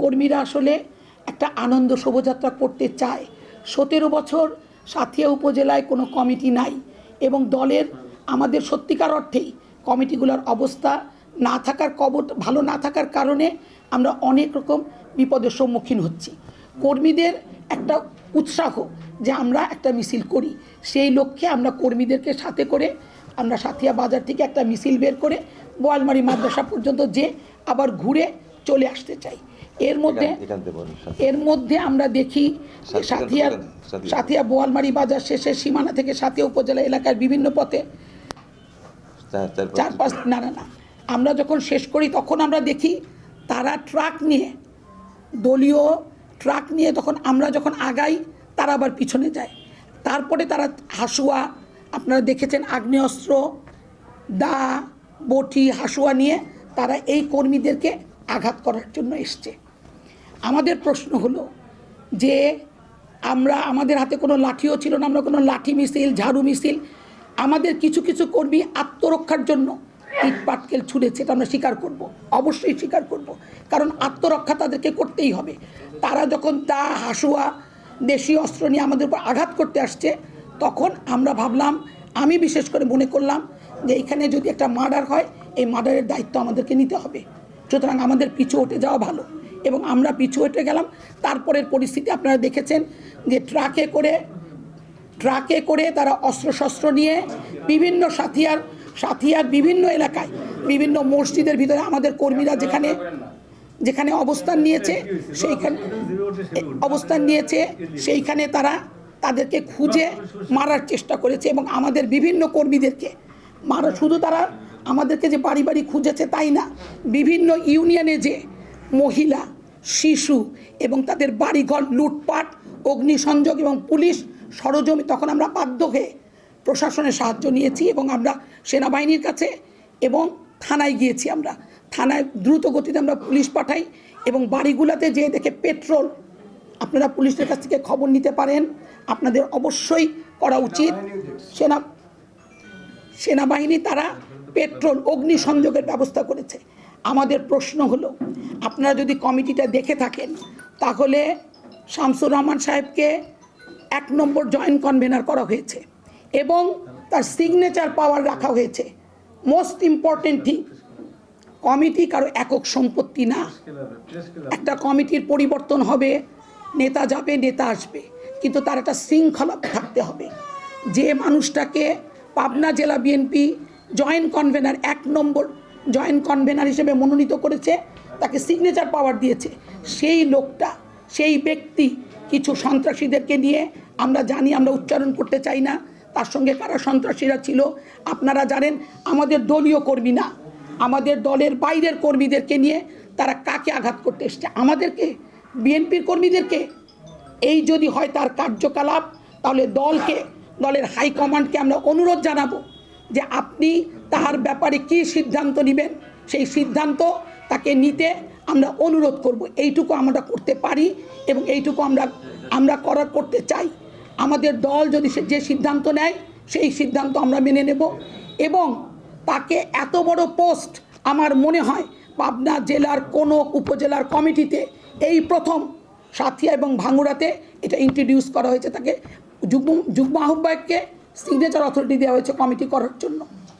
কর্মীরা আসলে একটা আনন্দ শোভাযাত্রা করতে চায়। সতেরো বছর সাথিয়া উপজেলায় কোনো কমিটি নাই এবং দলের আমাদের সত্যিকার অর্থেই কমিটিগুলোর অবস্থা না থাকার কবর ভালো না থাকার কারণে আমরা অনেক রকম বিপদের সম্মুখীন হচ্ছি। কর্মীদের একটা উৎসাহ যে আমরা একটা মিছিল করি। সেই লক্ষ্যে আমরা কর্মীদেরকে সাথে করে আমরা সাথিয়া বাজার থেকে একটা মিছিল বের করে বোয়ালমারি মাদ্রাসা পর্যন্ত যে আবার ঘুরে চলে আসতে চাই। এর মধ্যে। এর মধ্যে আমরা দেখি সাথিয়া সাথিয়ার সাথিয়া। বোয়ালমারি বাজার শেষে সীমানা থেকে সাথিয়া উপজেলা এলাকার বিভিন্ন পথে চার পাঁচ না না না আমরা যখন শেষ করি তখন আমরা দেখি তারা ট্রাক নিয়ে দলীয় ট্রাক নিয়ে তখন আমরা যখন আগাই তারা আবার পিছনে যায় তারপরে তারা হাসুয়া আপনারা দেখেছেন আগ্নেয়াস্ত্র দা বটি হাসুয়া নিয়ে তারা এই কর্মীদেরকে আঘাত করার জন্য এসছে আমাদের প্রশ্ন হলো যে আমরা, আমাদের হাতে কোনো লাঠিও ছিল না, আমরা কোনো লাঠি মিছিল ঝাড়ু মিছিল আমাদের কিছু কিছু কর্মী আত্মরক্ষার জন্য ইট পাটকেল ছুঁড়েছে, এটা আমরা স্বীকার করব, অবশ্যই স্বীকার করব, কারণ আত্মরক্ষা তাদেরকে করতেই হবে। তারা যখন তা হাসুয়া দেশীয় অস্ত্র নিয়ে আমাদের উপর আঘাত করতে আসছে, তখন আমরা ভাবলাম, আমি বিশেষ করে মনে করলাম যে এখানে যদি একটা মার্ডার হয়, এই মার্ডারের দায়িত্ব আমাদেরকে নিতে হবে। সুতরাং আমাদের পিছু হটে যাওয়া ভালো। এবং আমরা পিছু হটে গেলাম। তারপরের পরিস্থিতি আপনারা দেখেছেন যে ট্রাকে করে ট্রাকে করে তারা অস্ত্রশস্ত্র নিয়ে বিভিন্ন সাথিয়ার সাথিয়ার বিভিন্ন এলাকায়, বিভিন্ন মসজিদের ভিতরে আমাদের কর্মীরা যেখানে যেখানে অবস্থান নিয়েছে, সেইখানে, অবস্থান নিয়েছে, সেইখানে তারা তাদেরকে খুঁজে মারার চেষ্টা করেছে এবং আমাদের বিভিন্ন কর্মীদেরকে মারা, শুধু তারা আমাদেরকে যে বাড়ি বাড়ি খুঁজেছে তাই না, বিভিন্ন ইউনিয়নে যে মহিলা, শিশু এবং তাদের বাড়িঘর, লুটপাট, অগ্নিসংযোগ এবং পুলিশ সরজমি তখন আমরা বাধ্য হয়ে প্রশাসনের সাহায্য নিয়েছি এবং আমরা সেনাবাহিনীর কাছে এবং থানায় গিয়েছি আমরা। থানায় দ্রুত গতিতে আমরা পুলিশ পাঠাই এবং বাড়িগুলোতে যেয়ে দেখে পেট্রোল। আপনারা পুলিশের কাছ থেকে খবর নিতে পারেন। আপনাদের অবশ্যই করা উচিত। সেনা, সেনাবাহিনী তারা পেট্রোল, অগ্নিসংযোগের ব্যবস্থা করেছে। আমাদের প্রশ্ন হলো, আপনারা যদি কমিটিটা দেখে থাকেন, তাহলে শামসুর রহমান সাহেবকে এক নম্বর জয়েন্ট কনভেনার করা হয়েছে এবং তার সিগনেচার পাওয়ার রাখা হয়েছে। মোস্ট ইম্পর্টেন্ট থিং কমিটি কারও একক সম্পত্তি না। একটা কমিটির পরিবর্তন হবে, নেতা যাবে, নেতা আসবে, কিন্তু তার একটা শৃঙ্খলা থাকতে হবে। যে মানুষটাকে পাবনা জেলা বিএনপি জয়েন্ট কনভেনার এক নম্বর জয়েন্ট কনভেনার হিসেবে মনোনীত করেছে, তাকে সিগনেচার পাওয়ার দিয়েছে। সেই লোকটা, সেই ব্যক্তি কিছু সন্ত্রাসীদেরকে নিয়ে আমরা জানি, আমরা উচ্চারণ করতে চাই না, তার সঙ্গে কারা সন্ত্রাসীরা ছিল, আপনারা জানেন, আমাদের দলীয় কর্মী না, আমাদের দলের বাইরের কর্মীদেরকে নিয়ে তারা কাকে আঘাত করতে এসছে? আমাদেরকে, বিএনপির কর্মীদেরকে? এই যদি হয় তার কার্যকলাপ, তাহলে দলকে, দলের হাইকমান্ডকে আমরা অনুরোধ জানাব যে আপনি তার ব্যাপারে কী সিদ্ধান্ত নেবেন? সেই সিদ্ধান্ত তাকে নিতে আমরা অনুরোধ করব। এইটুকু আমরা করতে পারি এবং এইটুকু আমরা আমরা করার করতে চাই। আমাদের দল যদি সে- যে সিদ্ধান্ত নেয়, সেই সিদ্ধান্ত আমরা মেনে নেব এবং তাকে এত বড় পোস্ট আমার মনে হয় পাবনা জেলার কোনো উপজেলার কমিটিতে এই প্রথম সাথিয়া এবং ভাঙুড়াতে এটা ইন্ট্রোডিউস করা হয়েছে। তাকে যুগ্ম যুগ্ম আহ্বায়ককে সিগনেচার অথরিটি দেওয়া হয়েছে কমিটি করার জন্য।